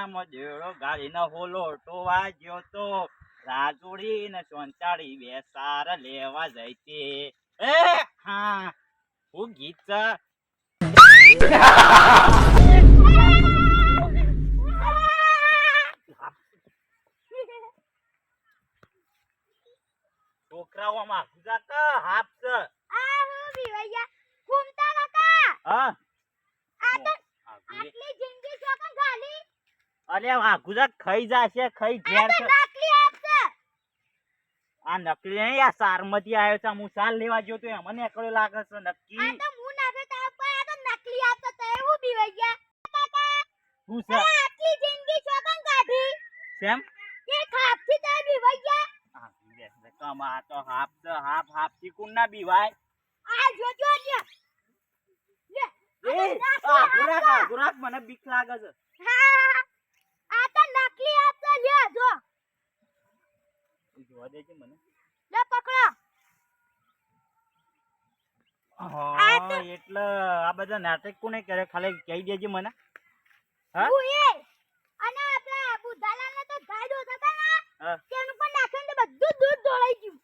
દેડો ગાડીનો હોલો ટોવા ગયો તો રાજુડી ને સોંચાળી બે સાર લેવા જાય છે એ હા હું ગીત છોકરાઓમાં ગુજરાત હાફ છે આ હું ભીવૈયા ઘૂમતા નતા. હા આ તો આઘું રે. આટલી જિંદગી ચોકન ગાલી અરે આ ગુજરાત ખાઈ જશે ખાઈ છે. આ નકલી નહીં આ સારમતી આવ્યો છે હું સાલ લેવા ગયો તો મને એકડો લાગે છે નક્કી. હું છે આટલી જિંદગી ચોકન કાઢી? સેમ કે ખાપથી તાર ભીવૈયા આ લે, કમા તો હાફ તો હાફ હાફથી કોણ ના બીવાય? આ જોજો લે લે આ ગુરાક ગુરાક મને બીક લાગે છે હા આ તો નકલી આપશે લે જો જોવા દેજે મને? લે પકડો. હા એટલે આ બધા નાટક કોને કરે? ખાલી કહી દેજે મને. હા? ભૂએ અને આપણે બુધાલાલને તો ગાડો હતા ને તેનું પણ નાખીને બધું દૂધ ઢોળાઈ ગયું.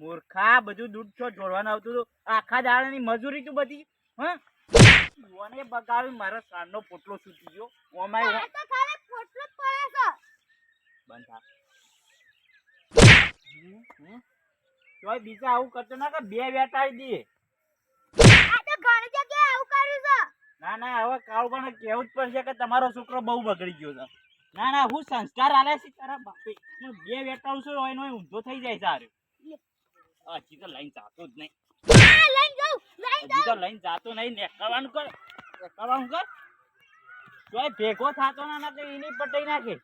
મૂર્ખા બધું દૂધ છો ઢોળવાનું આવતું હતું. આખા દાડાની મજૂરી તું બધી હા? યુવાને બગાવી મારા સાંજનો પોટલો સૂટી ગયો. ઓમાય આ તો ખાલી પોટલો જ પડે છે. બંધ તોય બીજા આવું કરતો ના કે બે વેટાડી દે. આ તો ઘણી જગ્યાએ આવું કર્યું છે. ના ના હવે કાળુબાને કેવું જ પડશે કે તમારો છોકરો બહુ બગડી ગયો છે. ના ના હું સંસ્કાર આલે છે તારા બાપે. હું બે વેટાવું છું એનો ઊંધો થઈ જાય સારું. હજી તો લઈને જાતો જ નહીં. આ લઈને જાઉં લઈને હજી તો લઈને જાતો નહીં. નેકળવાનું કર નેકળવાનું કર. તોય ભેગો થાતો ના ના તો એની પટાઈ નાખે.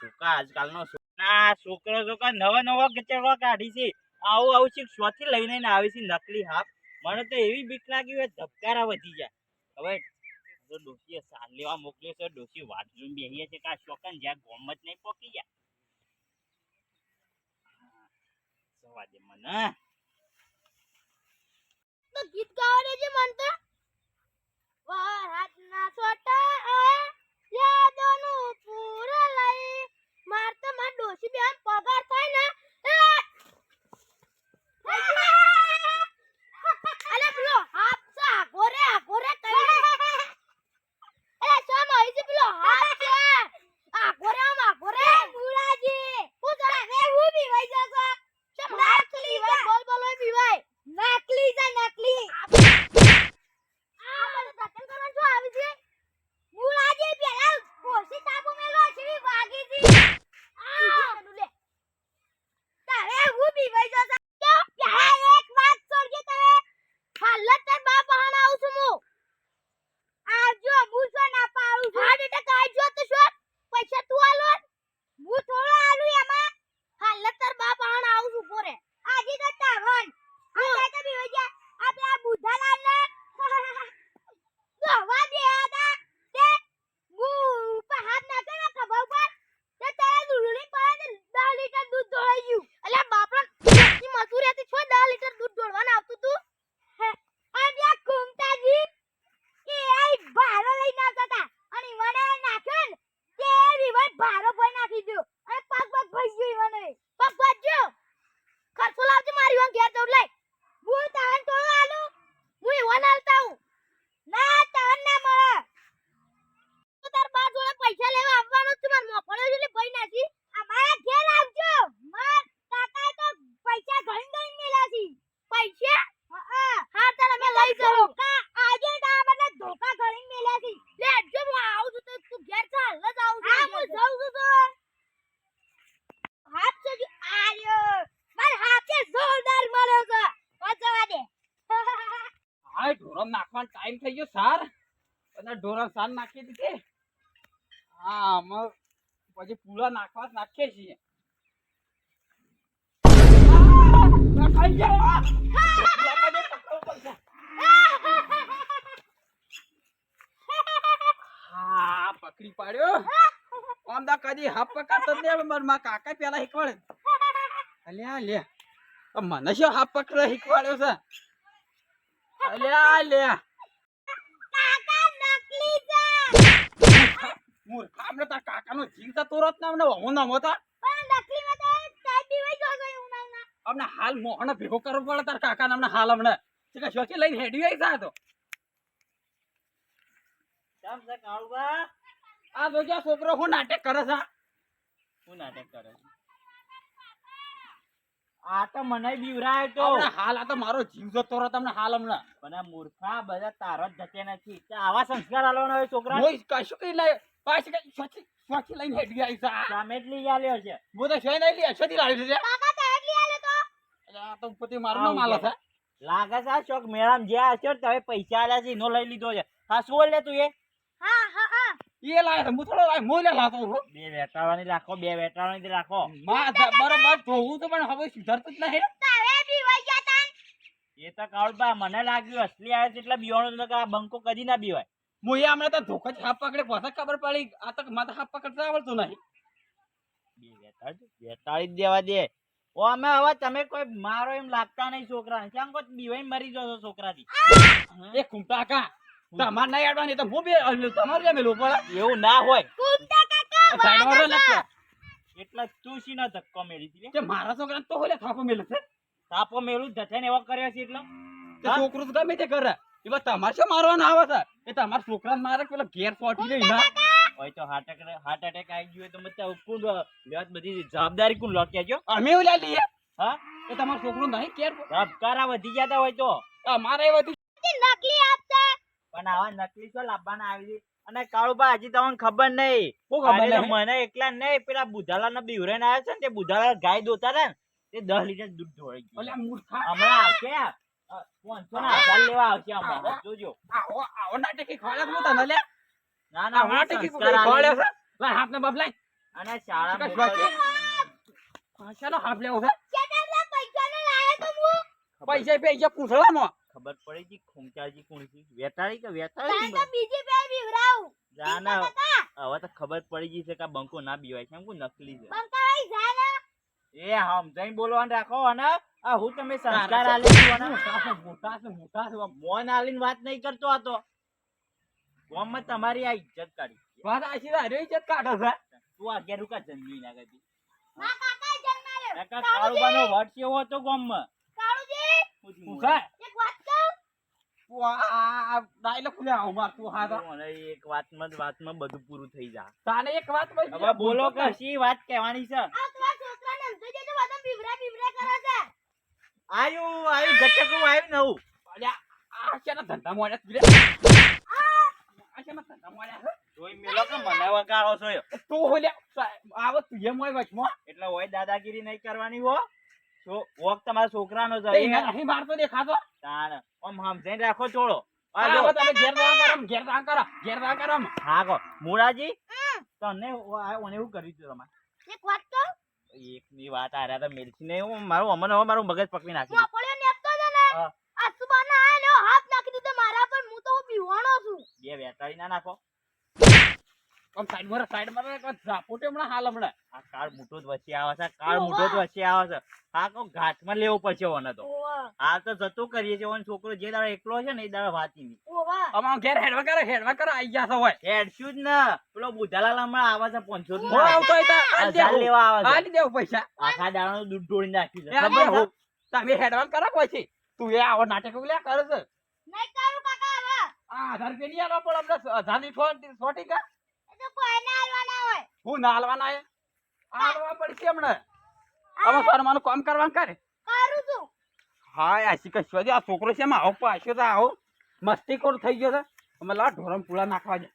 છોકરા આજકાલનો છો- ના છોકરો છોકરા નવા નવા ગચેડવા કાઢી છે. આવું આવું છે, શોથી લઈને ને આવે છે નકલી હાફ મને તો એવી બીક લાગી હોય, ધબકારા વધી જાય. હવે તો ડોશીએ સાલ લેવા મોકલ્યો છે, ડોશી વાત જોઈને બેહીએ છે કે આ શોકન જ્યાં ગોમ જ નહીં પોકી જાય સવા દે મને. તો ગીત ગાવા દેજે મન તો. વરાતના છોટા યાદોનું પૂર લઈ. માર તો માર ડોશી બેન પગાર થાય ને એ! અલે પેલો હાથ છે આગોરે આગોરે કઈ અલે શા મારી છે પેલો હાથ છે આગોરે આમ આગોરે મુળાજી હું જરા રે હું બી વઈ જશો શા નાકલી છે બોલ બોલ ઓય બીવાય નકલી છે નકલી આ બધું ધક્કન કરવાનું શું આવી છે મુળાજી પેલા કોશી તાબુ મેલો છે વાગી હતી આ લે તારે હું બી વઈ જશો તો પેલા એક વાત છોડજે તમે હાલત તાર બાપ બહાને આવું છું હું આવજો હું શું ના પાડું છું હા બેટા કાઈ જો તો શું પૈસા તું આલો હું થોડો આલું એમાં હાલત તાર બાપ બહાને આવું છું પોરે આજે તો તાવન આ જાય તો બી વઈ જા આપણે આ બુધાલાલ ને દવા દે આદા તે હું ઉપર હાથ નાખે ને ખભા ઉપર તે તારા દૂધની પડે ને 10 લીટર દૂધ ઢોળાઈ ગયું એટલે બાપડા ની મજૂરી હતી છો 10 લીટર દૂધ ઢોળવાના આવતું તું અને આ કુમતાજી કે આઈ ભારો લઈને આવતા હતા અને ઈવને નાખ્યો ને તે ઈવન ભારો ભઈ નાખી દીધો અને પગ પગ ભઈ ગયો ઈવને પગ ભજ્યો ખર્ચો લાવજો મારી ઈવન ઘેર જવું લઈ હું તાન તોડો આલુ હું ઈવન આલતા હું ના તાન ના મળે તું તાર બા જોડે પૈસા લેવા આવવાનો છું માર મોફળો જોડે ભઈ નાખી અમારા ઘેર આવજો માર કાકા તો પૈસા ઘણી ઘણી મેલા છે પૈસા હા હા ચાલ અમે લઈ જવું કા આજે તા મને ધોકા ઘણી મેલા છે લે જો હું આવું છું તો તું ઘેર ચાલ ન જાઉં છું હા હું જાઉં છું તો હાથ છે જો આયો માર હાથે જોરદાર માર્યો છે પચવા દે હાય ઢોરમ નાખવાનો ટાઈમ થઈ ગયો, સાર. બધા ઢોરમ સાર નાખી દીધી. હા અમે પછી પૂરા નાખવા નાખીએ છીએ. પકડી પાડ્યો. આમ દા કદી હાફ પકડતો જ નહીં મારા કાકા પેલા શીખવાડે અલ્યા લે મને શું હાફ પકડો શીખવાડ્યો છે? અલ્યા લે કાકા નકલી છે મૂર્ખા અમને તાર કાકાનો જીવ જતો રત ને અમને હું નમો તો પણ નકલીમાં તો ચાય પીવાઈ ગયો છો એવું ના ના અમને હાલ મોહને ભેગો કરવો પડે તાર કાકાને અમને હાલ અમને. તે કે શોખી લઈને હેડી આવી જાય તો. કેમ છે કાળુબા? આ જો જે છોકરો હું નાટક કરે છે? શું નાટક કરે છે? આ તો મને બીવરાય તો. હાલ આ તો મારો જીવ જતો રત તમને હાલ હમણાં. મને મૂર્ખા બધા તારો જ જતે નથી. કે આવા સંસ્કાર આલવાનો હોય છોકરા કશું કઈ લે પાછી કઈ શોખી શોખી લઈને હેડી આવી છે સામે જ લઈ આલ્યો છે. હું તો છે નહીં લઈ અછતી લાવી છે કાકા તો એટલી આલે તો. આ તો પોતે મારું માલ છે લાગે છે. આ શોખ મેળામાં જ્યાં હશે તમે પૈસા આલ્યા છે એનો લઈ લીધો છે. હા શું લે તું એ? એ લાય હું થોડો લાવે મોય લે લાતો હું. બે વેટાવાની રાખો બે વેટાવાની રાખો મા બરોબર જોવું તો પણ હવે સુધરતું જ નહીં તારે પીવાઈ ગયા તાન એ તો કાળુબા મને લાગ્યું અસલી આવે છે એટલે બીવાનું તો કે આ બંકો કદી ના બીવાય. હું એ હમણાં તો ધોકો જ હાપ પકડે પછી ખબર પડી આ તો માથા હાપ પકડતા આવડતું નહીં. બે વેટાડ વેટાડી જ દેવા દે. ઓ અમે હવે તમે કોઈ મારો એમ લાગતા નહીં છોકરાને. કેમ કોઈ બીવાઈ મરી જશો છોકરાથી. એ કુંટા કા તમાર નહીં આડવાની તો હું બે તમારે એમ મેલું એવું ના હોય. એટલા કાકા સાઈડ એટલે તું. શી ના ધક્કો મેળી કે મારા છોકરા તો હોય થાપો મેલે છે. થાપો મેળું જથે ને એવો કર્યો છે એટલે? છોકરું તો ગમે તે કરે. એવા તમારે શું મારવાના આવે છે? એ તમારા છોકરાને મારે પેલો ઘેર ફોટી લઈ ના હોય તો હાર્ટ એટેક હાર્ટ એટેક આવી ગયું હોય તો મત કોણ લેવાત બધી જવાબદારી કોણ લો કેજો અમે ઓલા લે લઈએ. હા? એ તમારું છોકરું નહીં કેર ધબકારા વધી જતા હોય તો. અમારે વધી નકલી આપતા પણ આવા નકલી શું લાવવાના આવી છે? અને કાળુબા હજી તમને ખબર નહીં. શું ખબર? મને એકલા નહીં પેલા બુધાલા ના બીવરેન આવ્યા છે ને તે બુધાલા ગાય દોતા ને તે દસ લીટર દૂધ ઢોળી ગયું. હમણાં આવશે? પાંચસો ના હજાર લેવા આવશે હમણાં. જોજો. આવો આવો નાટકી ખોળે હું તને લે ના ના હું નાટકી ખોળે છે લાય હાથને બાપ લાય. અને શાળા લેવો છે. પૈસા પૈસા પૂછવામાં ખબર પડી ગઈ? ખુમચાજી કોણ છે? વેતાળી કે વેતાળી તો બીજી બે બીવરાવું. જા ના હવે તો ખબર પડી ગઈ છે કે બંકો ના બીવાય છે એમ નકલી છે. બંકાઈ જા એ હમ જઈ બોલવાનું રાખો અને આ હું તમે સંસ્કાર આલી છું અને મોટા છે મોટા છે મોન આલીન વાત નહીં કરતો આ તો. ગામમાં તમારી આ ઇજ્જત કાઢી. વાત આશી રે ઇજ્જત કાઢો છે તું અગિયાર રૂકા જન્મી ના ગઈ. મા કાકા જન્માયો કાકા કાળુબાનો વટ કેવો હતો ગામમાં. કાળુજી. છે? એક વાત તું આ- આ ખુલે આવ માર તું હા તો. મને એક વાતમાં વાતમાં બધું પૂરું થઈ જા તાને એક વાત હવે બોલો કે શી વાત કહેવાની છે? આ તમારા છોકરાને સમજાઈ દેજો બધા બીવરા બીવરા કરે છે. આયુ આયુ ગચકું આયુ નવું. અલ્યા, આ શેના ધંધા મોડ્યા તું આ શેના ધંધા મોડ્યા જોઈ મેલો કે મને વગાડો છો. તું હોલ્યા આવો તું એમ હોય વચમાં. એટલે હોય દાદાગીરી નહીં કરવાની હો. વોક તમારા છોકરાનો છે તે નહીં મારતો દેખાતો. તાણ. આમ સમજાઈને રાખો છોડો આ આ જો. હવે તમે ઘેર રાહ કરો, ઘેર રાહ કરો, ઘેર રાહ કરો હા કો. મુરાજી તને ઓને એવું કર્યું તું તમારે. એક વાત એક ની તો મેલથી ને હું મારું અમને હવે મારું મગજ પકડી નાખી દીધું. મોકળ્યો ને આ સુબાના આયલો હાથ નાખી દીધો મારા પર હું તો બીવાણો છું. બે ના નાખો. આમ સાઈડમાં રહો, સાઈડમાં રહો, એક ઝાપોટે હમણાં હાલ હમણાં. આ કાળ મોટો જ વચ્ચે આવે છે કાળ મોટો જ વચ્ચે આવે છે. હા કો ઘાટમાં લેવો પડશે ઓને તો. હાલ તો જતું કરીએ છીએ ઓન છોકરો જે દાડા એકલો છે ને એ દાડા વાંચી ની આમ ઘેર હેડવા કરો, હેડવા કરો, આઈ ગયા હોય. હેડશું જ ને. પેલો બુધાલાલ હમણાં આવે છે પંચો હું આવતો. લેવા આવે છે. દેવું પૈસા. આખા દાડાનું દૂધ ઢોળી નાખી છે? તમે હેડવા કરો પછી. તું એ આવો નાટક ઉલ્યા કરે છે. નહીં કરું કાકા હવે. આ હજાર રૂપિયા નહીં આલવા પડે અમને હજારની ફોન સોટી હોય. હું ના હાલવાના હાલવા પડશે હમણાં. હવે શરમાનું કામ કરવાનું કરે. કરું છું. હા આશી શોધી આ છોકરો છે આવો પાછો તો આવો. મસ્તી કોર થઈ ગયો છે? અમે લા ઢોરમ પૂળા નાખવા જાય